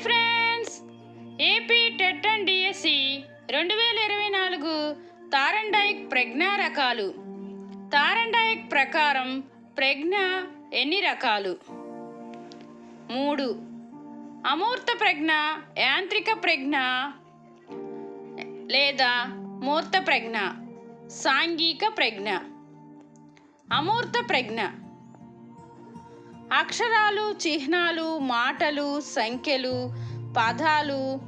Friends A P TET and DSC రెండు వేల ఇరవై నాలుగు తారండాయిక్ ప్రజ్ఞ రకాలు. తారండాయిక్ ప్రకారం ప్రజ్ఞ ఎన్ని రకాలు? మూడు. అమూర్త ప్రజ్ఞ యాంత్రిక ప్రజ్ఞ లేదా మూర్త ప్రజ్ఞ సాంఘిక ప్రజ్ఞ. అమూర్త ప్రజ్ఞ. అక్షరాలు చిహ్నాలు మాటలు సంఖ్యలు పదాలు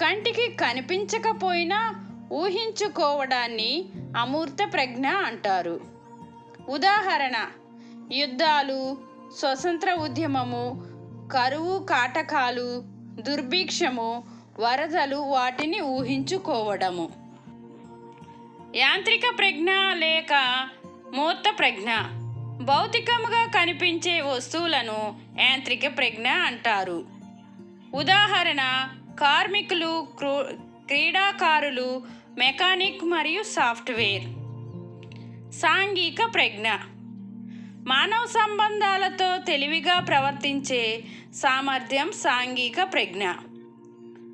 కంటికి కనిపించకపోయినా ఊహించుకోవడాన్ని అమూర్త ప్రజ్ఞ అంటారు. ఉదాహరణ యుద్ధాలు స్వతంత్ర ఉద్యమము కరువు కాటకాలు దుర్భిక్షము వరదలు వాటిని ఊహించుకోవడము. యాంత్రిక ప్రజ్ఞ లేక మూర్త ప్రజ్ఞ. భౌతికముగా కనిపించే వస్తువులను యాంత్రిక ప్రజ్ఞ అంటారు. ఉదాహరణ కార్మికులు క్రూ- క్రీడాకారులు మెకానిక్ మరియు సాఫ్ట్వేర్. సాంఘిక ప్రజ్ఞ. మానవ సంబంధాలతో తెలివిగా ప్రవర్తించే సామర్థ్యం సాంఘిక ప్రజ్ఞ.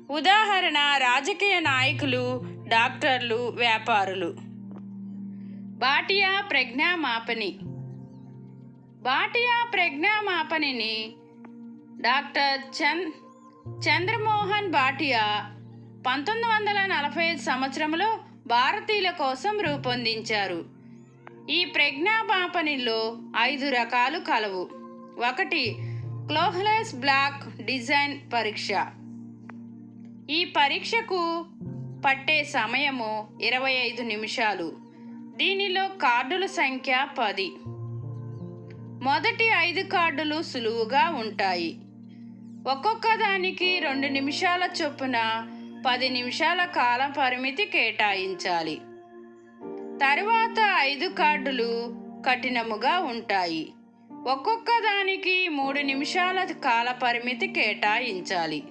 ఉదాహరణ రాజకీయ నాయకులు డాక్టర్లు వ్యాపారులు. బాటియా ప్రజ్ఞా భాటియా బాటియా ప్రజ్ఞా మాపనిని డాక్టర్ చంద్ చంద్రమోహన్ భాటియా పంతొమ్మిది వందల నలభై ఐదు సంవత్సరంలో భారతీయుల కోసం రూపొందించారు. ఈ ప్రజ్ఞామాపనిలో ఐదు రకాలు కలవు. ఒకటి క్లోహ్లెస్ బ్లాక్ డిజైన్ పరీక్ష. ఈ పరీక్షకు పట్టే సమయము ఇరవై ఐదు నిమిషాలు. దీనిలో కార్డుల సంఖ్య పది. మొదటి ఐదు కార్డులు సులువుగా ఉంటాయి. ఒక్కొక్క దానికి రెండు నిమిషాల చొప్పున పది నిమిషాల కాల పరిమితి కేటాయించాలి. తరువాత ఐదు కార్డులు కఠినముగా ఉంటాయి. ఒక్కొక్క దానికి మూడు నిమిషాల కాల పరిమితి కేటాయించాలి.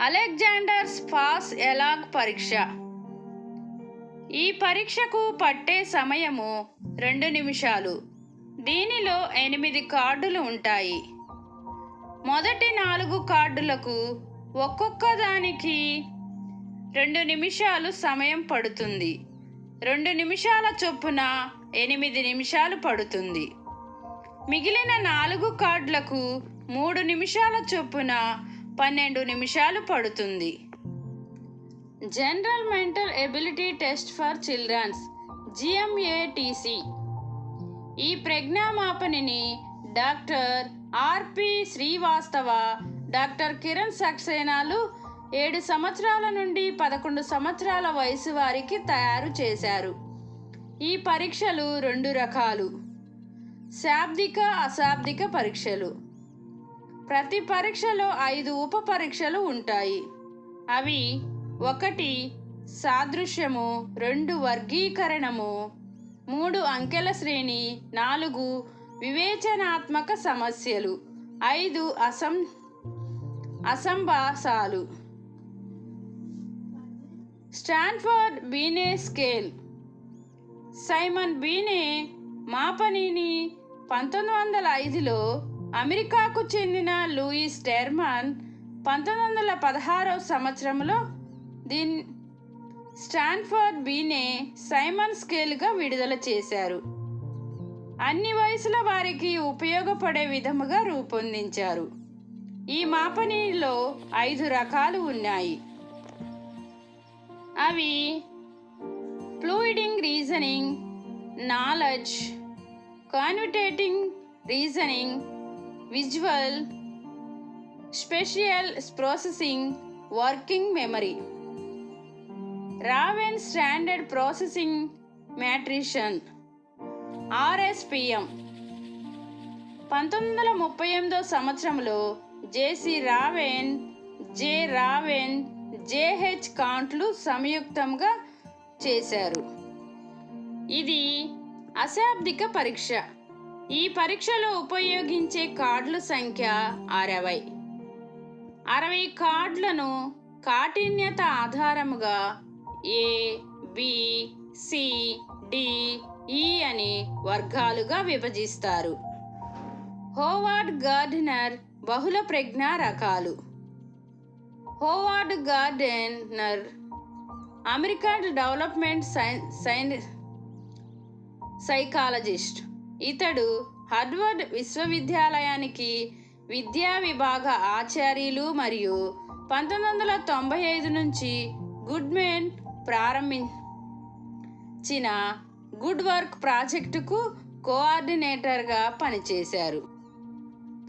అలెగ్జాండర్ స్పాస్ ఎలాగ్ పరీక్ష? ఈ పరీక్షకు పట్టే సమయము రెండు నిమిషాలు. దీనిలో ఎనిమిది కార్డులు ఉంటాయి. మొదటి నాలుగు కార్డులకు ఒక్కొక్క దానికి రెండు నిమిషాలు సమయం పడుతుంది. రెండు నిమిషాల చొప్పున ఎనిమిది నిమిషాలు పడుతుంది. మిగిలిన నాలుగు కార్డులకు మూడు నిమిషాల చొప్పున పన్నెండు నిమిషాలు పడుతుంది. General mental ability test for childrens GMATC. ఈ ప్రజ్ఞామాపనిని doctor RP Srivastava doctor Kiran సక్సేనాలు ఏడు సంవత్సరాల నుండి పదకొండు సంవత్సరాల వయసు వారికి తయారు చేశారు. ఈ పరీక్షలు రెండు రకాలు. శాబ్దిక అశాబ్దిక పరీక్షలు. ప్రతి పరీక్షలో ఐదు ఉప పరీక్షలు ఉంటాయి. అవి ఒకటి సాదృశ్యము రెండు వర్గీకరణము మూడు అంకెల శ్రేణి నాలుగు వివేచనాత్మక సమస్యలు ఐదు అసం అసంభాసాలు. Stanford Binet scale. Simon Binet మాపనిని పంతొమ్మిది వందల ఐదులో అమెరికాకు చెందిన లూయిస్ టెర్మన్ పంతొమ్మిది వందల పదహారవ సంవత్సరంలో దీన్ స్టాన్ఫర్డ్ బీనే సైమన్ స్కేల్గా విడుదల చేశారు. అన్ని వయసుల వారికి ఉపయోగపడే విధముగా రూపొందించారు. ఈ మాపనీలో ఐదు రకాలు ఉన్నాయి. అవి fluiding reasoning knowledge quantitating reasoning visual spatial processing working memory. Raven standard processing మ్యాట్రిషన్ RSPM. పంతొమ్మిది వందల ముప్పై ఎనిమిదో సంవత్సరంలో JC Raven J Raven JH కాంట్లు సంయుక్తంగా చేశారు. ఇది అశాబ్దిక పరీక్ష. ఈ పరీక్షలో ఉపయోగించే కార్డుల సంఖ్య అరవై. అరవై కార్డులను కాఠిన్యత ఆధారముగా A B C D E అని వర్గాలుగా విభజిస్తారు. హోవార్డ్ గార్డినర్ బహుళ ప్రజ్ఞా రకాలు. హోవార్డ్ గార్డెనర్ అమెరికన్ డెవలప్మెంట్ సైన్ సైన్ సైకాలజిస్ట్. ఇతడు హార్వర్డ్ విశ్వవిద్యాలయానికి విద్యా విభాగ ఆచార్యులు మరియు పంతొమ్మిది వందల తొంభై ఐదు నుంచి గుడ్మెన్ ప్రారంభించిన గుడ్ వర్క్ ప్రాజెక్టుకు కోఆర్డినేటర్గా పనిచేశారు.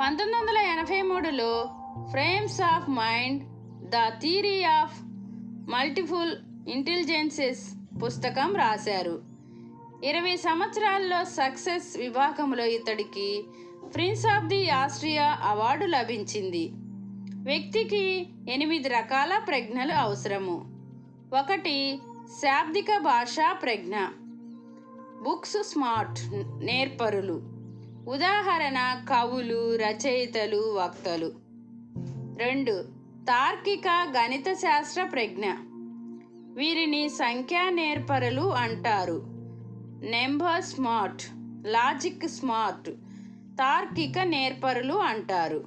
పంతొమ్మిది వందల ఎనభై మూడులో frames of mind the theory of multiple intelligences పుస్తకం రాశారు. ఇరవై సంవత్సరాల్లో సక్సెస్ విభాగంలో ఇతడికి prince of the Austria award లభించింది. వ్యక్తికి ఎనిమిది రకాల ప్రజ్ఞలు అవసరము. ఒకటి శాబ్దిక భాషా ప్రజ్ఞ. Books smart నేర్పరులు. ఉదాహరణ కవులు రచయితలు వక్తలు. రెండు తార్కిక గణిత శాస్త్ర ప్రజ్ఞ. వీరిని సంఖ్యా నేర్పరులు అంటారు. నెంబర్ స్మార్ట్ లాజిక్ స్మార్ట్ తార్కిక నేర్పరులు అంటారు.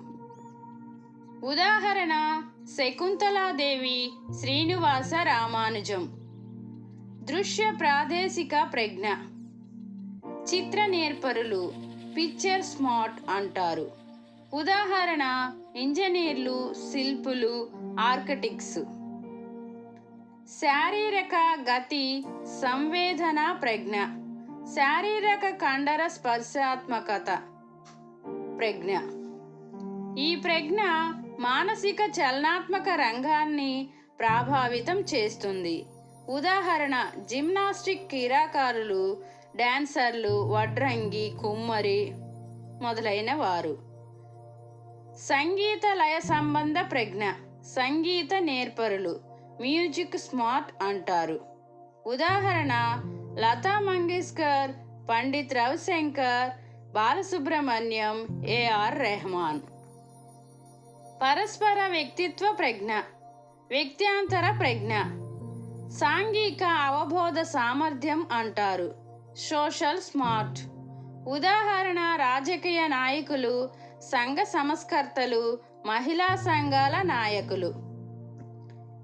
ఉదాహరణ శకుంతలాదేవి శ్రీనివాస రామానుజం దృశ్య ప్రాదేశిక ప్రజ్ఞ. చిత్ర నేర్పరులు పిక్చర్ స్మార్ట్ అంటారు. ఉదాహరణ ఇంజనీర్లు శిల్పులు ఆర్కిటెక్ట్స్ శారీరక గతి సంవేదన ప్రజ్ఞ. శారీరక కండర స్పర్శాత్మకత ప్రజ్ఞ. ఈ ప్రజ్ఞ మానసిక చలనాత్మక రంగాన్ని ప్రభావితం చేస్తుంది. ఉదాహరణ జిమ్నాస్టిక్ క్రీడాకారులు డాన్సర్లు వడ్రంగి కుమ్మరి మొదలైన వారు. సంగీత లయ సంబంధ ప్రజ్ఞ సంగీత నేర్పరులు మ్యూజిక్ స్మార్ట్ అంటారు. ఉదాహరణ లతా మంగేష్కర్ పండిత్ రవిశంకర్ బాలసుబ్రహ్మణ్యం ఏఆర్ రెహమాన్. పరస్పర వ్యక్తిత్వ ప్రజ్ఞ వ్యక్త్యాంతర ప్రజ్ఞ సాంఘిక అవబోధ సామర్థ్యం అంటారు. Social smart. ఉదాహరణ రాజకీయ నాయకులు సంఘ సంస్కర్తలు మహిళా సంఘాల నాయకులు.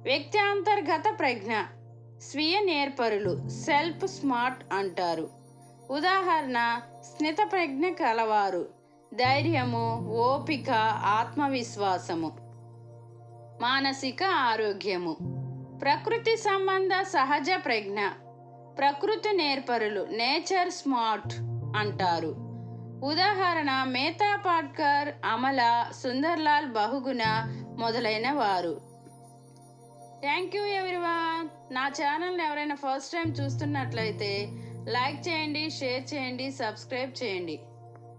వ్యక్త్యాంతర్గత ప్రజ్ఞ స్వీయ నేర్పరులు సెల్ఫ్ స్మార్ట్ అంటారు. ఉదాహరణ స్నిత ప్రజ్ఞ కలవారు. ధైర్యము ఓపిక ఆత్మవిశ్వాసము మానసిక ఆరోగ్యము ప్రకృతి సంబంధ సహజ ప్రజ్ఞ ప్రకృతి నేర్పరులు నేచర్ స్మార్ట్ అంటారు. ఉదాహరణ మేతా పాట్కర్ అమల సుందర్లాల్ బహుగుణ మొదలైన వారు. Thank you everyone. నా ఛానల్ని ఎవరైనా ఫస్ట్ టైం చూస్తున్నట్లయితే లైక్ చేయండి షేర్ చేయండి సబ్స్క్రైబ్ చేయండి.